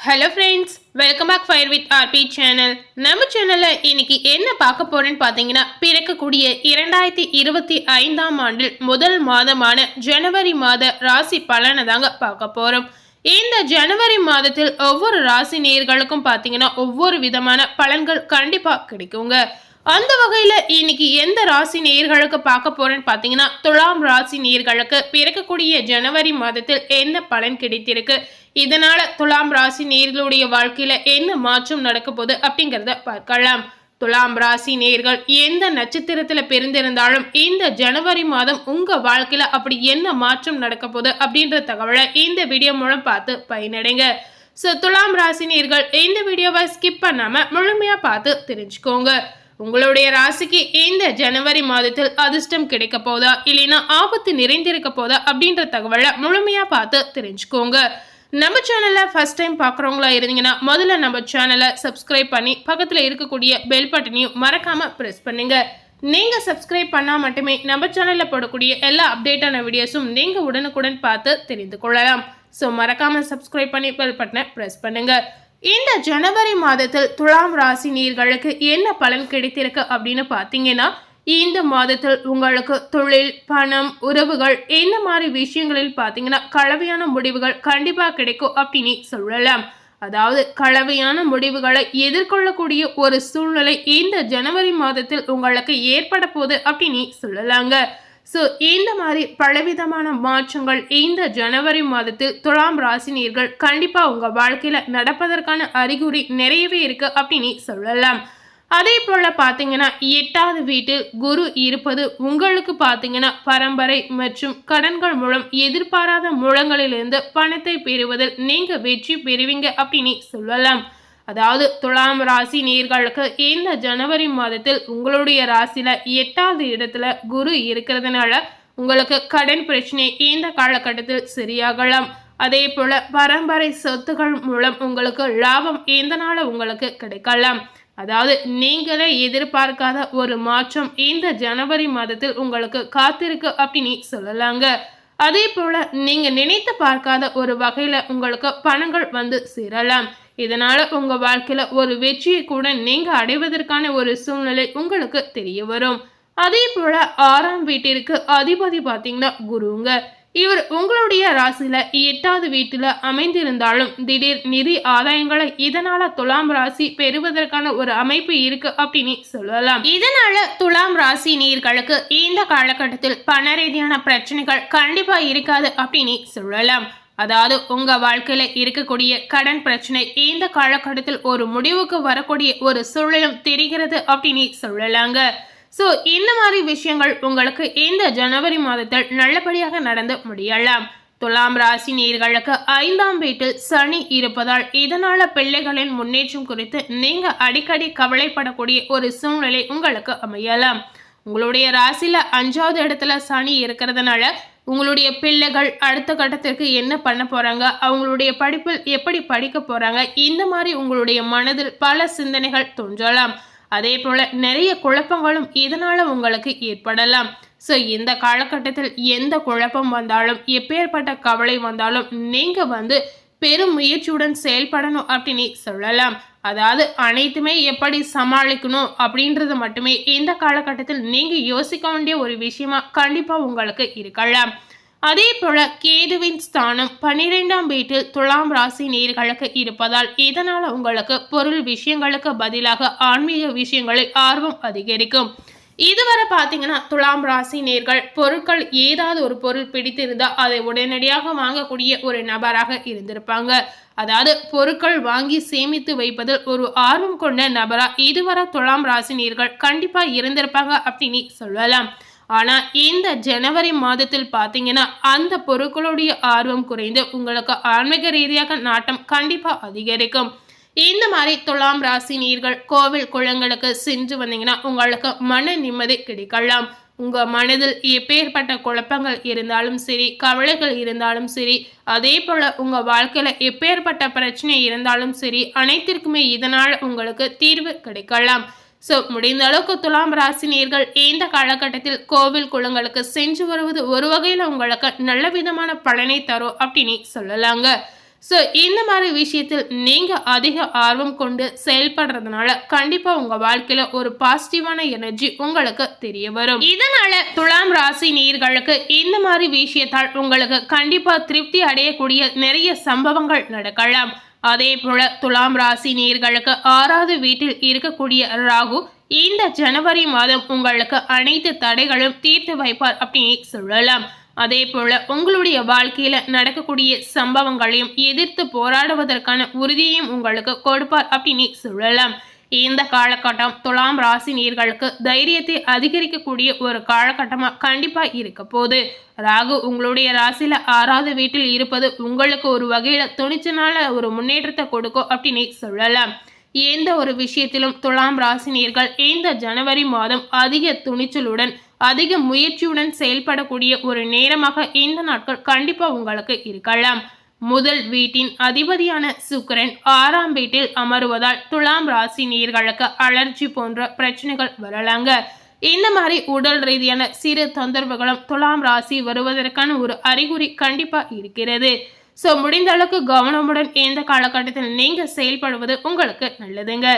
Hello friends welcome back fire with RP channel நம்ம சேனலில் இன்னைக்கு என்ன பார்க்க போறேன்னு பார்த்தீங்கன்னா பிறக்கக்கூடிய இரண்டாயிரத்தி இருபத்தி ஐந்தாம் ஆண்டில் முதல் மாதமான ஜனவரி மாத ராசி பலனை தாங்க பார்க்க போகிறோம் இந்த ஜனவரி மாதத்தில் ஒவ்வொரு ராசி நேர்களுக்கும் பார்த்தீங்கன்னா ஒவ்வொரு விதமான பலன்கள் கண்டிப்பாக கிடைக்குங்க. அந்த வகையில் இன்னைக்கு எந்த ராசி நேர்களுக்கு பார்க்க போறேன்னு பார்த்தீங்கன்னா துலாம் ராசி நேர்களுக்கு பிறக்கக்கூடிய ஜனவரி மாதத்தில் என்ன பலன் கிடைத்திருக்கு? இதனால துலாம் ராசி நேர்களுடைய வாழ்க்கையில என்ன மாற்றம் நடக்க போகுது அப்படிங்கிறத பார்க்கலாம். துலாம் ராசி நேர்கள் எந்த நட்சத்திரத்துல பிறந்திருந்தாலும் இந்த ஜனவரி மாதம் உங்க வாழ்க்கையில அப்படி என்ன மாற்றம் நடக்க போகுது அப்படின்ற தகவலை இந்த வீடியோ மூலம் பார்த்து பயனடைங்க. ஸோ துலாம் ராசி நேர்கள் இந்த வீடியோவை ஸ்கிப் பண்ணாம முழுமையா பார்த்து தெரிஞ்சுக்கோங்க. உங்களுடைய ராசிக்கு இந்த ஜனவரி மாதத்தில் அதிர்ஷ்டம் கிடைக்க போதா இல்லைன்னா ஆபத்து நிறைந்திருக்க போதா அப்படின்ற தகவலை முழுமையா பார்த்து தெரிஞ்சுக்கோங்க. நம்ம சேனலை ஃபஸ்ட் டைம் பார்க்குறவங்களா இருந்தீங்கன்னா முதல்ல நம்ம சேனலை சப்ஸ்கிரைப் பண்ணி பக்கத்தில் இருக்கக்கூடிய பெல் பட்டனையும் மறக்காமல் ப்ரெஸ் பண்ணுங்கள் நீங்கள் சப்ஸ்கிரைப் பண்ணால் மட்டுமே நம்ம சேனலில் போடக்கூடிய எல்லா அப்டேட்டான வீடியோஸும் நீங்கள் உடனுக்குடன் பார்த்து தெரிந்து கொள்ளலாம். ஸோ மறக்காமல் சப்ஸ்கிரைப் பண்ணி பெல் பட்டனை ப்ரெஸ் பண்ணுங்கள் இந்த ஜனவரி மாதத்தில் துலாம் ராசி நீர்களுக்கு என்ன பலன் கிடைத்திருக்கு அப்படின்னு பார்த்தீங்கன்னா இந்த மாதத்தில் உங்களுக்கு தொழில் பணம் உறவுகள் இந்த மாதிரி விஷயங்களில் பார்த்தீங்கன்னா கலவையான முடிவுகள் கண்டிப்பாக கிடைக்கும் அப்படின்னு சொல்லலாம். அதாவது கலவையான முடிவுகளை எதிர்கொள்ளக்கூடிய ஒரு சூழ்நிலை இந்த ஜனவரி மாதத்தில் உங்களுக்கு ஏற்பட போகுது அப்படின்னு சொல்லலாங்க. ஸோ இந்த மாதிரி பலவிதமான மாற்றங்கள் இந்த ஜனவரி மாதத்தில் துலாம் ராசினியர்கள் கண்டிப்பாக உங்கள் வாழ்க்கையில் நடப்பதற்கான அறிகுறி நிறையவே இருக்கு அப்படின்னு சொல்லலாம். அதே போல் பார்த்தீங்கன்னா எட்டாவது வீட்டில் குரு இருப்பது உங்களுக்கு பார்த்தீங்கன்னா பரம்பரை மற்றும் கடன்கள் மூலம் எதிர்பாராத மூலங்களிலிருந்து பணத்தை பெறுவதில் நீங்கள் வெற்றி பெறுவீங்க அப்படின்னு சொல்லலாம். அதாவது துலாம் ராசி நேர்களுக்கு இந்த ஜனவரி மாதத்தில் உங்களுடைய ராசியில் எட்டாவது இடத்துல குரு இருக்கிறதுனால உங்களுக்கு கடன் பிரச்சனை இந்த காலகட்டத்தில் சரியாகலாம். அதே போல பரம்பரை சொத்துக்கள் மூலம் உங்களுக்கு லாபம் இந்த உங்களுக்கு கிடைக்கலாம்? அதாவது நீங்களே எதிர்பார்க்காத ஒரு மாற்றம் இந்த ஜனவரி மாதத்தில் உங்களுக்கு காத்திருக்கு அப்படின்னு சொல்லலாங்க. அதே போல நீங்க நினைத்து பார்க்காத ஒரு வகையில உங்களுக்கு பணங்கள் வந்து சேரலாம். இதனால உங்க வாழ்க்கையில ஒரு வெற்றியை கூட நீங்க அடைவதற்கான ஒரு சூழ்நிலை உங்களுக்கு தெரிய வரும். அதே போல ஆறாம் வீட்டிற்கு அதிபதி பார்த்தீங்கன்னா குருங்க. இவர் உங்களுடைய ராசியில எட்டாவது வீட்டுல அமைந்திருந்தாலும் திடீர் நிதி ஆதாயங்களை இதனால துலாம் ராசி பெறுவதற்கான ஒரு அமைப்பு இருக்கு அப்படின்னு சொல்லலாம். இதனால துலாம் ராசி நீர்களுக்கு இந்த காலகட்டத்தில் பண ரீதியான பிரச்சனைகள் கண்டிப்பா இருக்காது அப்படின்னு சொல்லலாம். அதாவது உங்க வாழ்க்கையில இருக்கக்கூடிய கடன் பிரச்சனை இந்த காலகட்டத்தில் ஒரு முடிவுக்கு வரக்கூடிய ஒரு சூழலும் தெரிகிறது அப்படின்னு சொல்லலாங்க. ஸோ இந்த மாதிரி விஷயங்கள் உங்களுக்கு இந்த ஜனவரி மாதத்தில் நல்லபடியாக நடந்து முடியலாம். துலாம் ராசி நீர்களுக்கு ஐந்தாம் வீட்டில் சனி இருப்பதால் இதனால பிள்ளைகளின் முன்னேற்றம் குறித்து நீங்க அடிக்கடி கவலைப்படக்கூடிய ஒரு சூழ்நிலை உங்களுக்கு அமையலாம். உங்களுடைய ராசியில அஞ்சாவது இடத்துல சனி இருக்கிறதுனால உங்களுடைய பிள்ளைகள் அடுத்த கட்டத்திற்கு என்ன பண்ண போறாங்க? அவங்களுடைய படிப்பில் எப்படி படிக்க போறாங்க? இந்த மாதிரி உங்களுடைய மனதில் பல சிந்தனைகள் தோன்றலாம். அதே போல் நிறைய குழப்பங்களும் இதனால் உங்களுக்கு ஏற்படலாம். ஸோ இந்த காலகட்டத்தில் எந்த குழப்பம் வந்தாலும் எப்பேற்பட்ட கவலை வந்தாலும் நீங்கள் வந்து பெரும் முயற்சியுடன் செயல்படணும் அப்படின்னு சொல்லலாம். அதாவது அனைத்துமே எப்படி சமாளிக்கணும் அப்படின்றது மட்டுமே இந்த காலகட்டத்தில் நீங்கள் யோசிக்க வேண்டிய ஒரு விஷயமா கண்டிப்பாக உங்களுக்கு இருக்கலாம். அதே போல கேதுவின் ஸ்தானம் பன்னிரெண்டாம் வீட்டில் துலாம் ராசி நேர்களுக்கு இருப்பதால் இதனால் உங்களுக்கு பொருள் விஷயங்களுக்கு பதிலாக ஆன்மீக விஷயங்களில் ஆர்வம் அதிகரிக்கும். இதுவரை பார்த்தீங்கன்னா துலாம் ராசி நேர்கள் பொருட்கள் ஏதாவது ஒரு பொருள் பிடித்திருந்தால் அதை உடனடியாக வாங்கக்கூடிய ஒரு நபராக இருந்திருப்பாங்க. அதாவது பொருட்கள் வாங்கி சேமித்து வைப்பதில் ஒரு ஆர்வம் கொண்ட நபராக இதுவரை துலாம் ராசி நேர்கள் கண்டிப்பாக இருந்திருப்பாங்க அப்படின்னு சொல்லலாம். ஆனால் இந்த ஜனவரி மாதத்தில் பார்த்தீங்கன்னா அந்த பொருட்களுடைய ஆர்வம் குறைந்து உங்களுக்கு ஆன்மீக ரீதியாக நாட்டம் கண்டிப்பாக அதிகரிக்கும். இந்த மாதிரி துலாம் ராசி நீர்கள் கோவில் குளங்களுக்கு சென்று வந்தீங்கன்னா உங்களுக்கு மன நிம்மதி கிடைக்கலாம். உங்கள் மனதில் எப்பேற்பட்ட குழப்பங்கள் இருந்தாலும் சரி கவலைகள் இருந்தாலும் சரி அதே போல் உங்கள் வாழ்க்கையில் எப்பேற்பட்ட பிரச்சனை இருந்தாலும் சரி அனைத்திற்குமே இதனால் உங்களுக்கு தீர்வு கிடைக்கலாம். ஸோ முடிந்த அளவுக்கு துலாம் ராசினியர்கள் இந்த காலகட்டத்தில் கோவில் குளங்களுக்கு சென்று வருவது ஒரு வகையில் உங்களுக்கு நல்ல விதமான பலனை தரும் அப்படின்னு சொல்லலாங்க. ஸோ இந்த மாதிரி விஷயத்தில் நீங்கள் அதிக ஆர்வம் கொண்டு செயல்படுறதுனால கண்டிப்பாக உங்கள் வாழ்க்கையில் ஒரு பாசிட்டிவான எனர்ஜி உங்களுக்கு தெரிய வரும். இதனால துலாம் ராசி நீர்களுக்கு இந்த மாதிரி விஷயத்தால் உங்களுக்கு கண்டிப்பாக திருப்தி அடையக்கூடிய நிறைய சம்பவங்கள் நடக்கலாம். அதே போல துலாம் ராசி நீர்களுக்கு ஆறாவது வீட்டில் இருக்கக்கூடிய ராகு இந்த ஜனவரி மாதம் உங்களுக்கு அனைத்து தடைகளும் தீர்த்து வைப்பார் அப்படின்னு சொல்லலாம். அதே போல உங்களுடைய வாழ்க்கையில நடக்கக்கூடிய சம்பவங்களையும் எதிர்த்து போராடுவதற்கான உறுதியையும் உங்களுக்கு கொடுப்பார் அப்படின்னு சொல்லலாம். இந்த காலகட்டம் துலாம் ராசி நீர்களுக்கு தைரியத்தை அதிகரிக்கக்கூடிய ஒரு காலகட்டமாக கண்டிப்பாக இருக்க போது ராகு உங்களுடைய ராசியில் ஆறாவது வீட்டில் இருப்பது உங்களுக்கு ஒரு வகையில் துணிச்சனால ஒரு முன்னேற்றத்தை கொடுக்கும் அப்படின்னு சொல்லலாம். எந்த ஒரு விஷயத்திலும் துலாம் ராசினியர்கள் இந்த ஜனவரி மாதம் அதிக துணிச்சலுடன் அதிக முயற்சியுடன் செயல்படக்கூடிய ஒரு நேரமாக இந்த நாட்கள் கண்டிப்பாக உங்களுக்கு இருக்கலாம். முதல் வீட்டின் அதிபதியான சுக்கரன் ஆறாம் வீட்டில் அமருவதால் துலாம் ராசி நீர்களுக்கு அலர்ஜி போன்ற பிரச்சனைகள் வரலாங்க. இந்த மாதிரி உடல் ரீதியான சிறு தொந்தரவுகளும் துலாம் ராசி வருவதற்கான ஒரு அறிகுறி கண்டிப்பாக இருக்கிறது. ஸோ முடிந்த அளவுக்கு கவனமுடன் இந்த காலகட்டத்தில் நீங்கள் செயல்படுவது உங்களுக்கு நல்லதுங்க.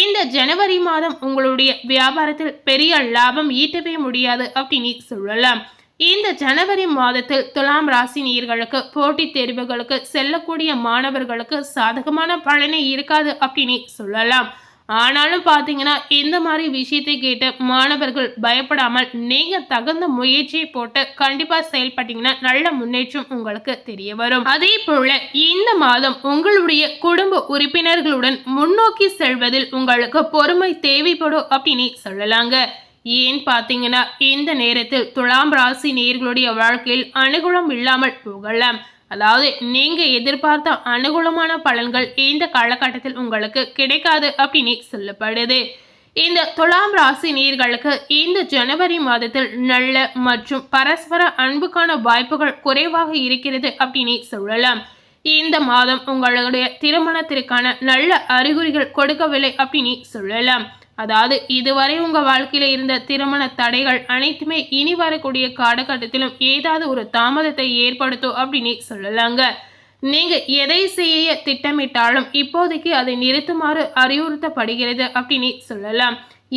இந்த ஜனவரி மாதம் உங்களுடைய வியாபாரத்தில் பெரிய லாபம் ஈட்டவே முடியாது அப்படின்னு சொல்லலாம். இந்த ஜனவரி மாதத்தில் துலாம் ராசி நீர்களுக்கு போட்டித் தேர்வுகளுக்கு செல்லக்கூடிய மாணவர்களுக்கு சாதகமான பலனே இருக்காது அப்படின்னு சொல்லலாம். ஆனாலும் பார்த்தீங்கன்னா இந்த மாதிரி விஷயத்தை கேட்டு மாணவர்கள் பயப்படாமல் நீங்கள் தகுந்த முயற்சியை போட்டு கண்டிப்பாக செயல்பட்டீங்கன்னா நல்ல முன்னேற்றம் உங்களுக்கு தெரிய வரும் அதே போல இந்த மாதம் உங்களுடைய குடும்ப உறுப்பினர்களுடன் முன்னோக்கி செல்வதில் உங்களுக்கு பொறுமை தேவைப்படும் அப்படின்னு சொல்லலாங்க. ஏன் பார்த்தீங்கன்னா இந்த நேரத்தில் துலாம் ராசி நேர்களுடைய வாழ்க்கையில் அனுகூலம் இல்லாமல் போகலாம் அதாவது நீங்கள் எதிர்பார்த்த அனுகூலமான பலன்கள் இந்த காலகட்டத்தில் உங்களுக்கு கிடைக்காது அப்படின்னு சொல்லப்படுது. இந்த துலாம் ராசி நீர்களுக்கு இந்த ஜனவரி மாதத்தில் நல்ல மற்றும் பரஸ்பர அன்புக்கான வாய்ப்புகள் குறைவாக இருக்கிறது அப்படின்னு சொல்லலாம். இந்த மாதம் உங்களுடைய திருமணத்திற்கான நல்ல அறிகுறிகள் கொடுக்கவில்லை அப்படின்னு சொல்லலாம். அதாவது இதுவரை உங்கள் வாழ்க்கையில் இருந்த திருமண தடைகள் அனைத்துமே இனி வரக்கூடிய காலகட்டத்திலும் ஏதாவது ஒரு தாமதத்தை ஏற்படுத்தும் அப்படின்னு சொல்லலாங்க. நீங்கள் எதை செய்ய திட்டமிட்டாலும் இப்போதைக்கு அதை நிறுத்துமாறு அறிவுறுத்தப்படுகிறது அப்படின்னு சொல்லலாம்.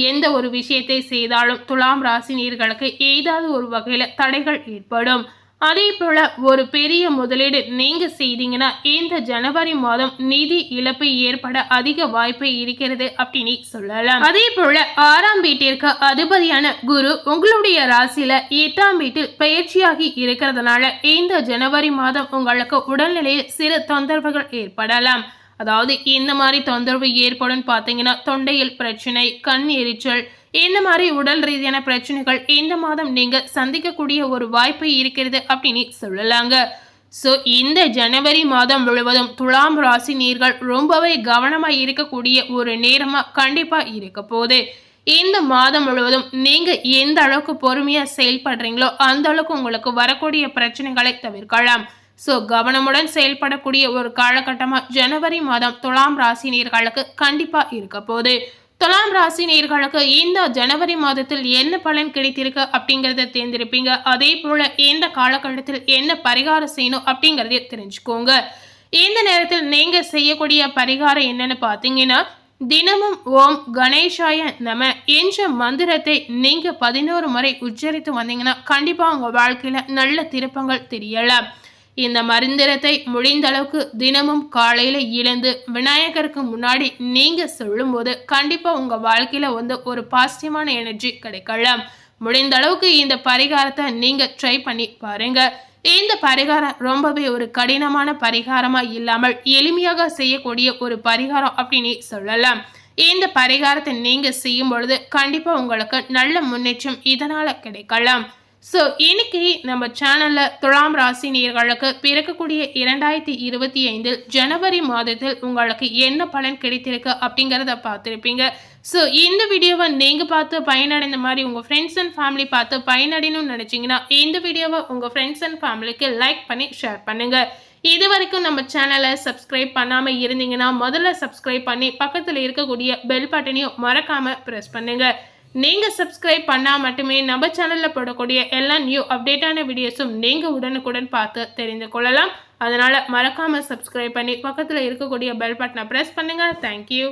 எந்த ஒரு விஷயத்தை செய்தாலும் துலாம் ராசி நீர்களுக்கு ஏதாவது ஒரு வகையில் தடைகள் ஏற்படும். அதே போல் ஒரு பெரிய முதலீடு நீங்கள் செய்தீங்கன்னா இந்த ஜனவரி மாதம் நிதி இழப்பு ஏற்பட அதிக வாய்ப்பு இருக்கிறது அப்படின்னு சொல்லலாம். அதே போல் ஆறாம் வீட்டிற்கு அதிபதியான குரு உங்களுடைய ராசியில் எட்டாம் வீட்டில் பயிற்சியாகி இருக்கிறதுனால இந்த ஜனவரி மாதம் உங்களுக்கு உடல்நிலையில் சிறு தொந்தரவுகள் ஏற்படலாம். அதாவது இந்த மாதிரி தொந்தரவு ஏற்படும் பார்த்தீங்கன்னா தொண்டையில் பிரச்சனை கண் எரிச்சல் இந்த மாதிரி உடல் ரீதியான பிரச்சனைகள் இந்த மாதம் நீங்கள் சந்திக்கக்கூடிய ஒரு வாய்ப்பு இருக்கிறது அப்படின்னு சொல்லலாங்க. ஸோ இந்த ஜனவரி மாதம் முழுவதும் துலாம் ராசி நீர்கள் ரொம்பவே கவனமாக இருக்கக்கூடிய ஒரு நேரமாக கண்டிப்பாக இருக்க போகுது. இந்த மாதம் முழுவதும் நீங்கள் எந்த அளவுக்கு பொறுமையாக செயல்படுறீங்களோ அந்த அளவுக்கு உங்களுக்கு வரக்கூடிய பிரச்சனைகளை தவிர்க்கலாம். ஸோ கவனமுடன் செயல்படக்கூடிய ஒரு காலகட்டமாக ஜனவரி மாதம் துலாம் ராசி நீர்களுக்கு கண்டிப்பாக இருக்க போகுது. துலாம் ராசி நேர்களுக்கு இந்த ஜனவரி மாதத்தில் என்ன பலன் கிடைத்திருக்கு அப்படிங்கிறத தேர்ந்தெடுப்பீங்க. அதே போல எந்த காலகட்டத்தில் என்ன பரிகாரம் செய்யணும் அப்படிங்கிறத தெரிஞ்சுக்கோங்க. இந்த நேரத்தில் நீங்க செய்யக்கூடிய பரிகாரம் என்னன்னு பார்த்தீங்கன்னா தினமும் ஓம் கணேஷாய நம என்ற மந்திரத்தை நீங்க பதினோரு முறை உச்சரித்து வந்தீங்கன்னா கண்டிப்பா உங்க வாழ்க்கையில நல்ல திருப்பங்கள் தெரியலாம். இந்த மருந்திரத்தை முடிந்த அளவுக்கு தினமும் காலையில் இழந்து விநாயகருக்கு முன்னாடி நீங்கள் சொல்லும்போது கண்டிப்பாக உங்கள் வாழ்க்கையில் வந்து ஒரு பாசிட்டிவான எனர்ஜி கிடைக்கலாம். முடிந்த அளவுக்கு இந்த பரிகாரத்தை நீங்கள் ட்ரை பண்ணி பாருங்க. இந்த பரிகாரம் ரொம்பவே ஒரு கடினமான பரிகாரமாக இல்லாமல் எளிமையாக செய்யக்கூடிய ஒரு பரிகாரம் அப்படின்னு சொல்லலாம். இந்த பரிகாரத்தை நீங்கள் செய்யும் பொழுது கண்டிப்பாக உங்களுக்கு நல்ல முன்னேற்றம் இதனால் கிடைக்கலாம். ஸோ இன்னைக்கு நம்ம சேனலில் துலாம் ராசி நேர்களுக்கு பிறக்கக்கூடிய இரண்டாயிரத்தி இருபத்தி ஐந்தில் ஜனவரி மாதத்தில் உங்களுக்கு என்ன பலன் கிடைத்திருக்கு அப்படிங்கிறத பார்த்துருப்பீங்க. ஸோ இந்த வீடியோவை நீங்கள் பார்த்து பயனடைந்த மாதிரி உங்கள் ஃப்ரெண்ட்ஸ் அண்ட் ஃபேமிலி பார்த்து பயனடையணும்னு நினச்சிங்கன்னா இந்த வீடியோவை உங்கள் ஃப்ரெண்ட்ஸ் அண்ட் ஃபேமிலிக்கு லைக் பண்ணி ஷேர் பண்ணுங்கள் இது வரைக்கும் நம்ம சேனலை சப்ஸ்கிரைப் பண்ணாமல் இருந்தீங்கன்னா முதல்ல சப்ஸ்கிரைப் பண்ணி பக்கத்தில் இருக்கக்கூடிய பெல் பட்டனையும் மறக்காமல் ப்ரெஸ் பண்ணுங்கள் நீங்கள் சப்ஸ்கிரைப் பண்ணால் மட்டுமே நம்ம சேனலில் போடக்கூடிய எல்லா நியூ அப்டேட்டான வீடியோஸும் நீங்கள் உடனுக்குடன் பார்த்து தெரிந்து கொள்ளலாம். அதனால் மறக்காமல் சப்ஸ்கிரைப் பண்ணி பக்கத்தில் இருக்கக்கூடிய பெல் பட்டனை ப்ரெஸ் பண்ணுங்கள் தேங்க்யூ